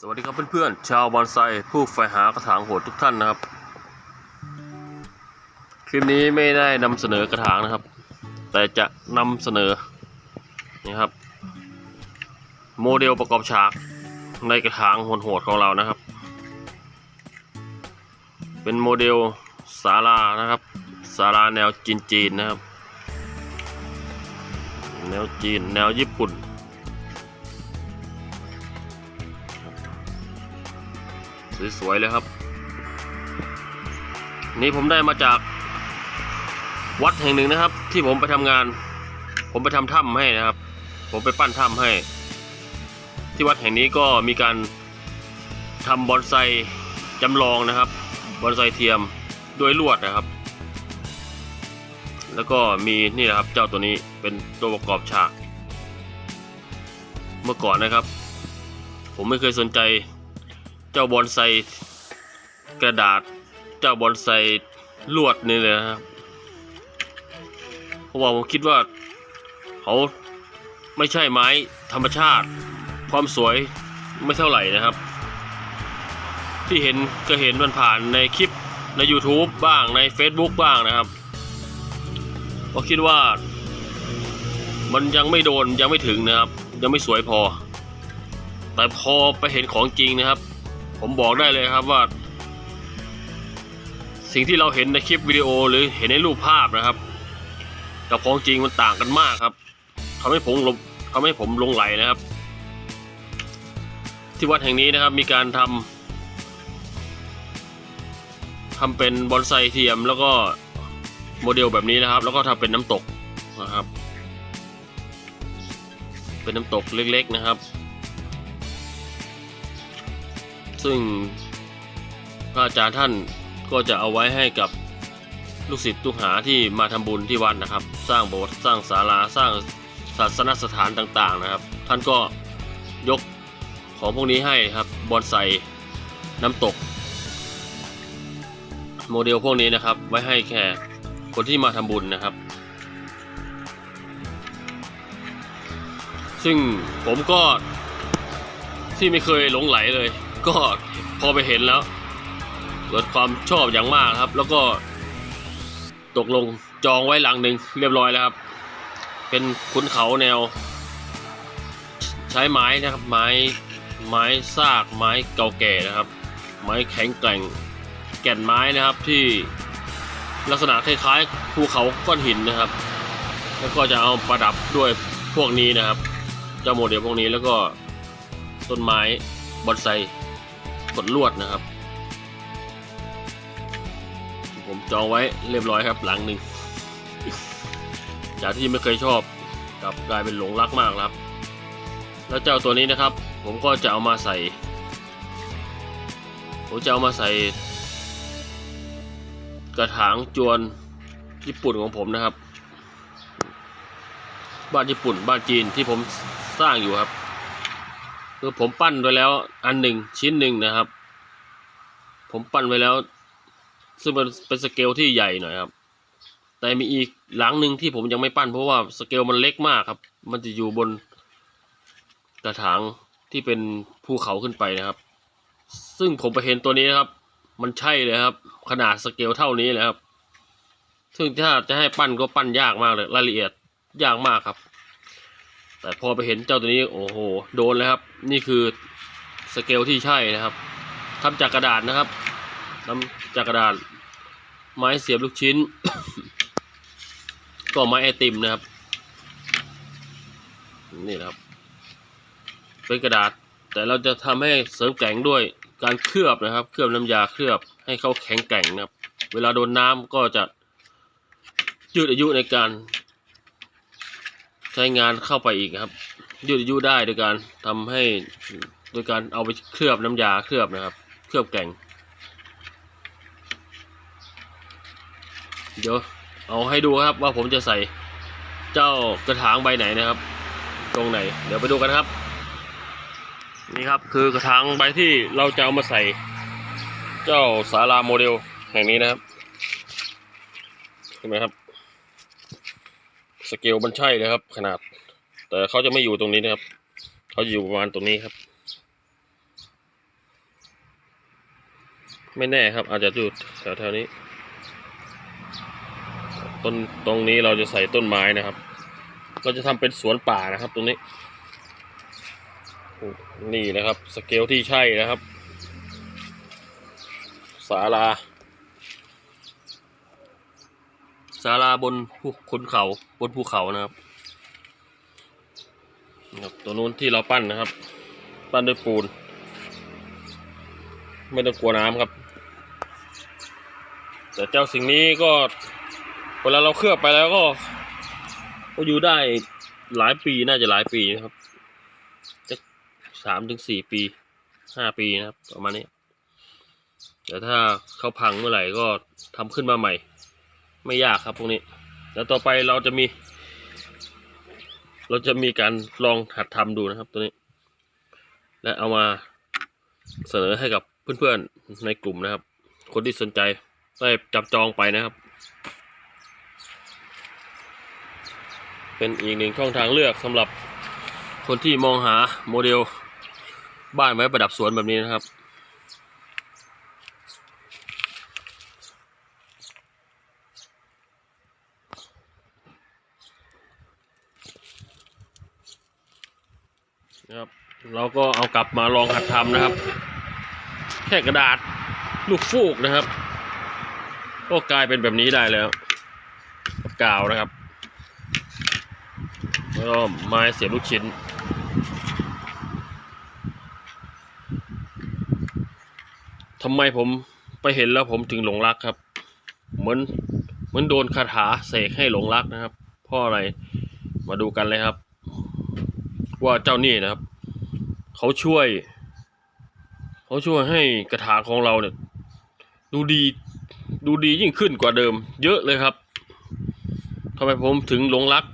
สวัสดีครับเพื่อนๆ ชาวบอนไซผู้ใฝ่หากระถางโหดทุกท่านนะครับ คลิปนี้ไม่ได้นำเสนอกระถางนะครับ แต่จะนำเสนอนี่ครับ โมเดลประกอบฉากในกระถางโหดๆของเรานะครับ เป็นโมเดลศาลานะครับศาลาแนวจีนๆนะครับ แนวจีนแนวญี่ปุ่น สวยๆเลยครับ นี่ผมได้มาจากวัดแห่งหนึ่งนะครับ ที่ผมไปทำงาน ผมไปทำถ้ำให้นะครับ ผมไปปั้นถ้ำให้ ที่วัดแห่งนี้ก็มีการทำบอนไซจำลองนะครับบอนไซเทียมด้วยลวดนะครับ แล้วก็มีนี่นะครับเจ้าตัวนี้เป็นตัวประกอบฉาก เมื่อก่อนนะครับ ผมไม่เคยสนใจ เจ้าบอนไซกระดาษ เจ้าบอนไซลวดนี่เลยครับเพราะว่าผมคิดว่าเขาไม่ใช่ไม้ธรรมชาติ ความสวยไม่เท่าไหร่นะครับ ที่เห็นก็เห็นมันผ่านในคลิปใน YouTube บ้างใน Facebook บ้างนะครับก็คิดว่า มันยังไม่โดนยังไม่ถึงนะครับ ยังไม่สวยพอ แต่พอไปเห็นของจริงนะครับ ผมบอกได้เลยครับว่า สิ่งที่เราเห็นในคลิปวิดีโอหรือเห็นในรูปภาพนะครับ กับของจริงมันต่างกันมากครับทำให้ผมลงทำให้ผมลงไหลนะครับ ที่วัดแห่งนี้นะครับมีการทำทำเป็นบอนไซเทียมแล้วก็โมเดลแบบนี้นะครับ แล้วก็ทำเป็นน้ำตกนะครับ เป็นน้ำตกเล็กๆนะครับ ซึ่งพระอาจารย์ท่านก็จะเอาไว้ให้กับลูกศิษย์ลูกหาที่มาทำบุญที่วัดนะครับ สร้างโบสถ์สร้างศาลาสร้างศาสนสถานต่างๆนะครับ ท่านก็ยกของพวกนี้ให้ครับบอนไซน้ำตก โมเดลพวกนี้นะครับ ไว้ให้แค่คนที่มาทำบุญนะครับ ซึ่งผมก็ที่ไม่เคยหลงไหลเลย ก็พอไปเห็นแล้วเกิดความชอบอย่างมากครับ แล้วก็ตกลงจองไว้หลังหนึ่งเรียบร้อยแล้วครับ เป็นขุนเขาแนว ใช้ไม้นะครับ ไม้ไม้ซากไม้เก่าแก่นะครับ ไม้แข็งแกร่งแก่นไม้นะครับที่ลักษณะคล้ายๆภูเขาก้อนหินนะครับ แล้วก็จะเอาประดับด้วยพวกนี้นะครับเจ้าโมเดลพวกนี้แล้วก็ต้นไม้บอนไซ ดลวดนะครับ ผมจองไว้เรียบร้อยครับหลังหนึ่งจากที่ไม่เคยชอบกลับกลายเป็นหลงรักมากครับ แล้วเจ้าตัวนี้นะครับ ผมก็จะเอามาใส่ ผมจะเอามาใส่ กระถางจวนญี่ปุ่นของผมนะครับ บ้านญี่ปุ่นบ้านจีนที่ผมสร้างอยู่ครับ คือผมปั้นไว้แล้วอันหนึ่งชิ้นหนึ่งนะครับ ผมปั้นไว้แล้ว ซึ่งมันเป็นสเกลที่ใหญ่หน่อยครับ แต่มีอีกหลังหนึ่งที่ผมยังไม่ปั้นเพราะว่าสเกลมันเล็กมากครับ มันจะอยู่บนกระถางที่เป็นภูเขาขึ้นไปนะครับ ซึ่งผมไปเห็นตัวนี้นะครับ มันใช่เลยครับ ขนาดสเกลเท่านี้เลยครับ ซึ่งถ้าจะให้ปั้นก็ปั้นยากมากเลยรายละเอียดยากมากครับ แต่พอไปเห็นเจ้าตัวนี้โอ้โหโดนเลยครับ นี่คือสเกลที่ใช่นะครับทำจากกระดาษนะครับทำจากกระดาษ ไม้เสียบลูกชิ้น ก็ไม้ไอติมนะครับ นี่นะครับเป็นกระดาษ แต่เราจะทำให้เสริมแกร่งด้วยการเคลือบนะครับ เคลือบน้ำยาเคลือบให้เขาแข็งแกร่งนะครับ เวลาโดนน้ำก็จะยืดอายุในการ ใช้งานเข้าไปอีกครับ ยืดอายุได้โดยการทำให้โดยการเอาไปเคลือบน้ำยาเคลือบนะครับ เคลือบแก่งเดี๋ยวเอาให้ดูครับว่าผมจะใส่เจ้ากระถางใบไหนนะครับ ตรงไหน เดี๋ยวไปดูกันครับ นี่ครับคือกระถางใบที่เราจะเอามาใส่ เจ้าศาลาโมเดลแห่งนี้นะครับเห็นไหมครับ สเกลมันใช่เลยครับ ขนาด แต่เขาจะไม่อยู่ตรงนี้นะครับ เขาอยู่ประมาณตรงนี้ครับ ไม่แน่ครับ อาจจะอยู่แถวๆนี้ ต้นตรงนี้เราจะใส่ต้นไม้นะครับ เราจะทำเป็นสวนป่านะครับ ตรงนี้ นี่นะครับ สเกลที่ใช่นะครับ ศาลาศาลาบนภูคนเขาบนภูเขานะครับนะครับ ตัวนู้นที่เราปั้นนะครับ ปั้นด้วยปูน ไม่ต้องกลัวน้ำครับ แต่เจ้าสิ่งนี้ก็เวลาเราเคลือบไปแล้วก็ก็อยู่ได้หลายปีน่าจะหลายปีนะครับจะสามถึงสี่ปีห้าปีนะครับประมาณนี้แต่ถ้าเขาพังเมื่อไหร่ก็ทำขึ้นมาใหม่ ไม่ยากครับพวกนี้ แล้วต่อไปเราจะมี เราจะมีการลองหัดทำดูนะครับตัวนี้ และเอามาเสนอให้กับเพื่อนๆในกลุ่มนะครับ คนที่สนใจได้จับจองไปนะครับ เป็นอีกหนึ่งช่องทางเลือกสำหรับคนที่มองหาโมเดลบ้านไว้ประดับสวนแบบนี้นะครับ นะครับเราก็เอากลับมาลองหัดทำนะครับ แค่กระดาษลูกฟูกนะครับ ก็กลายเป็นแบบนี้ได้แล้วกับกาวนะครับแล้วก็ไม้เสียบลูกชิ้นทำไมผมไปเห็นแล้วผมถึงหลงรักครับ เหมือนเหมือนโดนคาถาเสกให้หลงรักนะครับเพราะอะไรมาดูกันเลยครับ ว่าเจ้านี่นะครับ เขาช่วย เขาช่วยให้กระถางของเราเนี่ย ดูดีดูดียิ่งขึ้นกว่าเดิม เยอะเลยครับทำไมผมถึงหลงรัก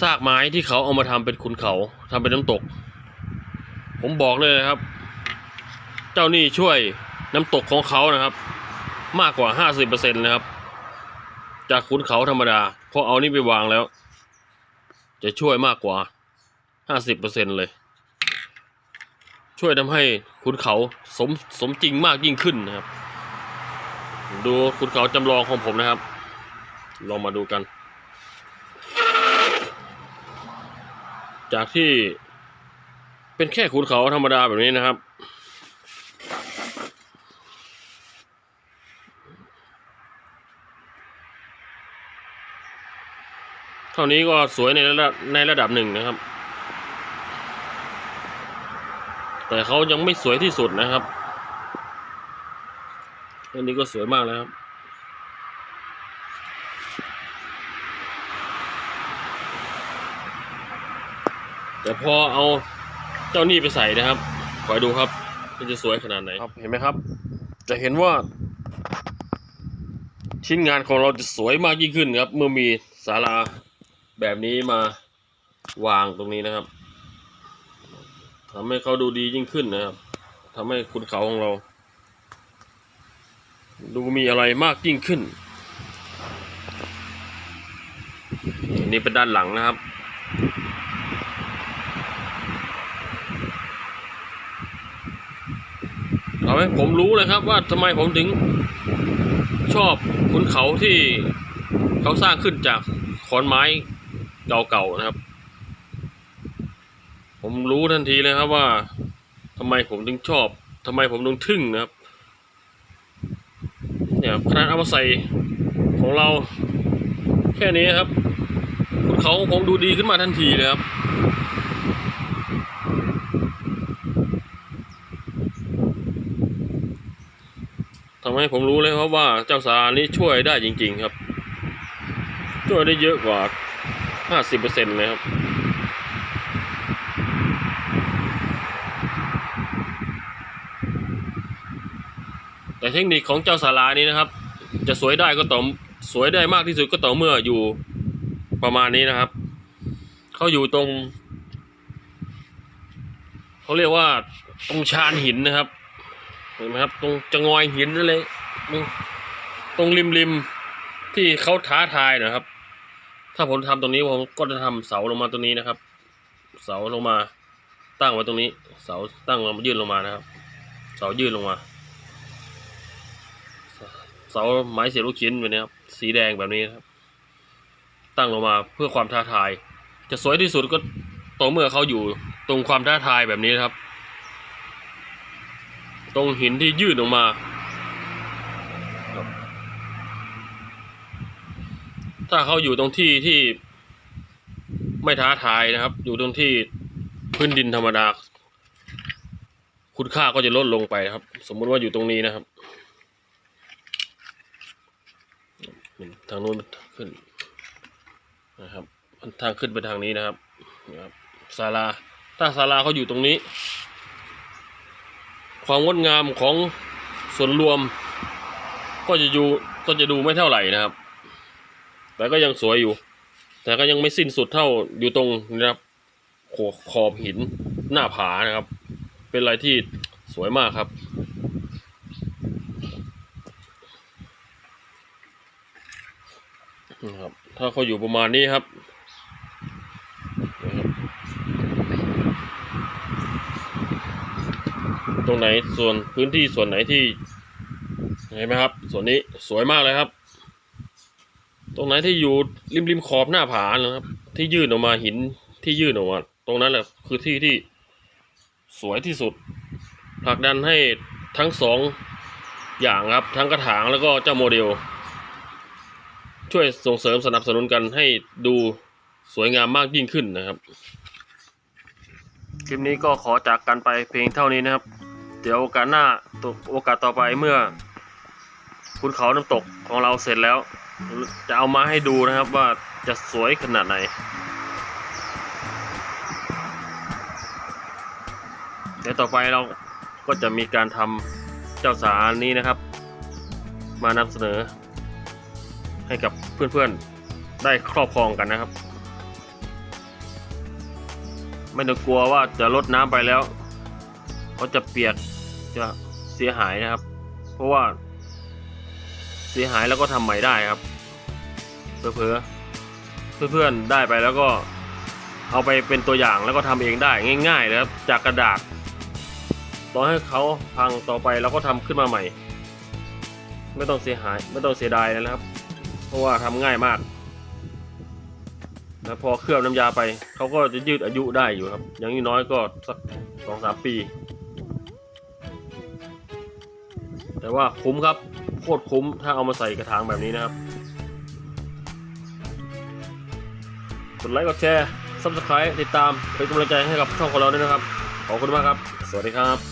ซากไม้ที่เขาเอามาทำเป็นขุนเขาทำเป็นน้ำตก ผมบอกเลยนะครับ เจ้านี่ช่วยน้ำตกของเขานะครับ มากกว่าห้าสิบเปอร์เซ็นต์นะครับ จากขุนเขาธรรมดาพอเอานี่ไปวางแล้ว จะช่วยมากกว่าห้าสิบเปอร์เซ็นต์เลย ช่วยทำให้ขุนเขาสมสมจริงมากยิ่งขึ้นนะครับ ดูขุนเขาจำลองของผมนะครับ ลองมาดูกัน จากที่เป็นแค่ขุนเขาธรรมดาแบบนี้นะครับ เท่านี้ก็สวยในระดับในระดับหนึ่งนะครับ แต่เขายังไม่สวยที่สุดนะครับอันนี้ก็สวยมากแล้วครับแต่พอเอาเจ้านี่ไปใส่นะครับคอยดูครับ มันจะสวยขนาดไหนครับ เห็นไหมครับ จะเห็นว่า ชิ้นงานของเราจะสวยมากยิ่งขึ้นครับ เมื่อมีศาลา แบบนี้มาวางตรงนี้นะครับทำให้เขาดูดียิ่งขึ้นนะครับทำให้คุณเขาของเรา ดูมีอะไรมากยิ่งขึ้นนนี้เป็นด้านหลังนะครับ เอาไหมผมรู้เลยครับว่าทำไมผมถึงชอบขุนเขาที่เขาสร้างขึ้นจากขอนไม้ เก่าๆนะครับ ผมรู้ทันทีเลยครับว่าทำไมผมถึงชอบทำไมผมถึงทึ่งนะครับ เนี่ยขนาดเอามาใส่ของเราแค่นี้ครับเขาของผมดูดีขึ้นมาทันทีเลยครับทำให้ผมรู้เลยครับว่าเจ้าสานี้ช่วยได้จริง ๆ ครับ ช่วยได้เยอะกว่า ห้าสิบเปอร์เซ็นต์เลยครับ แต่เทคนิคของเจ้าสารานี้นะครับ จะสวยได้ก็ต่อสวยได้มากที่สุดก็ต่อเมื่ออยู่ประมาณนี้นะครับ เขาอยู่ตรง เขาเรียกว่าตรงชานหินนะครับ เห็นไหมครับ ตรงจะงอยหินนั่นเลยตรงริมริมที่เขาท้าทายนะครับ ถ้าผมทำตรงนี้ผมก็จะทำเสาลงมาตรงนี้นะครับ เสาลงมาตั้งไว้ตรงนี้ เสาตั้งลงมายื่นลงมานะครับ เสายื่นลงมา เสาไม้เสียลูกชิ้นแบบนี้ครับสีแดงแบบนี้ครับ ตั้งลงมาเพื่อความท้าทาย จะสวยที่สุดก็ตรงเมื่อเขาอยู่ตรงความท้าทายแบบนี้ครับ ตรงหินที่ยื่นลงมา ถ้าเขาอยู่ตรงที่ที่ไม่ท้าทายนะครับ อยู่ตรงที่พื้นดินธรรมดา คุณค่าก็จะลดลงไปนะครับ สมมุติว่าอยู่ตรงนี้นะครับทางนู้นขึ้นนะครับทางขึ้นไปทางนี้นะครับนะครับศาลาถ้าศาลาเขาอยู่ตรงนี้ ความงดงามของส่วนรวม ก็จะอยู่ก็จะดูไม่เท่าไหร่นะครับ แต่ก็ยังสวยอยู่ แต่ก็ยังไม่สิ้นสุดเท่าอยู่ตรงนะครับขอบขอบหินหน้าผานะครับ เป็นอะไรที่สวยมากครับ นะครับ ถ้าเขาอยู่ประมาณนี้ครับตรงไหนส่วนพื้นที่ส่วนไหนที่เห็นไหมครับ ส่วนนี้สวยมากเลยครับ ตรงไหนที่อยู่ริมริมขอบหน้าผานะครับ ที่ยื่นออกมาหินที่ยื่นออกมาตรงนั้นแหละคือที่ที่สวยที่สุดผลักดันให้ทั้งสองอย่างครับ ทั้งกระถางแล้วก็เจ้าโมเดล ช่วยส่งเสริมสนับสนุนกันให้ดูสวยงามมากยิ่งขึ้นนะครับ คลิปนี้ก็ขอจากกันไปเพียงเท่านี้นะครับ เดี๋ยวโอกาสหน้าตกโอกาสต่อไปเมื่อคุณเขาน้ำตกของเราเสร็จแล้ว จะเอามาให้ดูนะครับว่าจะสวยขนาดไหน เดี๋ยวต่อไปเราก็จะมีการทำเจ้าสารนี้นะครับ มานำเสนอ ให้กับเพื่อนๆได้ครอบครองกันนะครับ ไม่ต้องกลัวว่าจะลดน้ำไปแล้วเขาจะเปียกจะเสียหายนะครับ เพราะว่าเสียหายแล้วก็ทำใหม่ได้ครับ เผลอเพื่อนๆได้ไปแล้วก็เอาไปเป็นตัวอย่างแล้วก็ทำเองได้ง่ายๆเลยครับจากกระดาษต่อให้เขาพังต่อไปเราก็ทำขึ้นมาใหม่ ไม่ต้องเสียหายไม่ต้องเสียดายนะครับ เพราะว่าทำง่ายมากแล้วพอเคลือบน้ำยาไปเขาก็จะยืดอายุได้อยู่ครับ อย่างน้อยก็สักสองสามปี แต่ว่าคุ้มครับโคตรคุ้มถ้าเอามาใส่กระถางแบบนี้นะครับ กดไลค์กดแชร์ซับสไครต์ติดตามเป็นกำลังใจให้กับช่องของเราด้วยนะครับ ขอบคุณมากครับ สวัสดีครับ